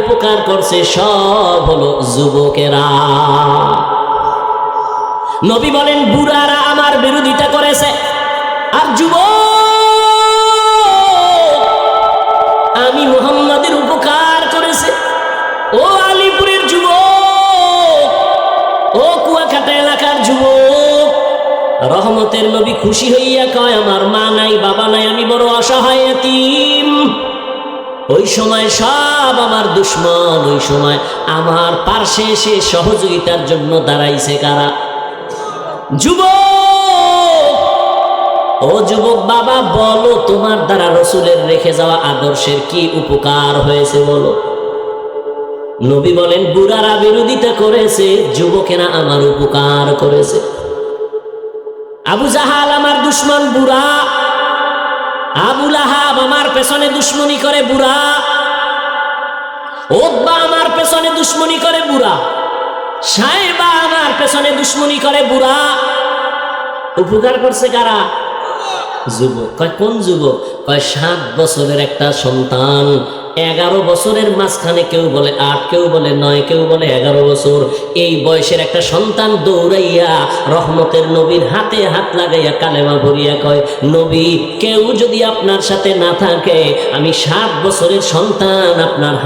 উপকার করছে সব হলো যুবকেরা। নবী বলেন, বুড়ারা আমার বিরোধিতা করেছে। আর যুব আমি মুহাম্মাদের উপকার করেছে। ও আলিপুরের যুবক, ও কুয়াকাটা এলাকার যুব রহমতের নবী খুশি হইয়া কয়, আমার মা নাই, বাবা নাই, আমি বড় অসহায় ওই সময় সব আমার দুশ্মন, ওই সময় আমার পার্শ্বে এসে সহযোগিতার জন্য দাঁড়াইছে কারা? যুবক! ও যুবক বাবা, বলো তোমার দ্বারা রসুলের রেখে যাওয়া আদর্শের কি উপকার হয়েছে বলো? নবী বলেন, বুড়ারা বিরোধিতা করেছে, যুবকেরা আমার উপকার করেছে। আবু জাহাল, আমার দুশ্মন বুড়া আবুল আহাব আমার পেছনে দুশ্মনী করে বুড়া। ওদবা আমার পেছনে দুশ্মনী করে বুড়া। সাহেবা আমার পেছনে দুশ্মনী করে বুড়া। উপকার করছে কারা? যুবক। কয়, কোন যুবক? কয়, সাত বছরের একটা সন্তান এগারো বছরের মাঝখানে কেউ বলে আট, কেউ বলে নয়, কেউ বলে এগারো বছর। এই বয়সের একটা সন্তান দৌড়াইয়া রহমতের নবীর হাতে হাত লাগাইয়া কালেমা ভরিয়া কয়, নবী, কেউ যদি আপনার সাথে না থাকে, আমি সাত বছরের সন্তান আপনার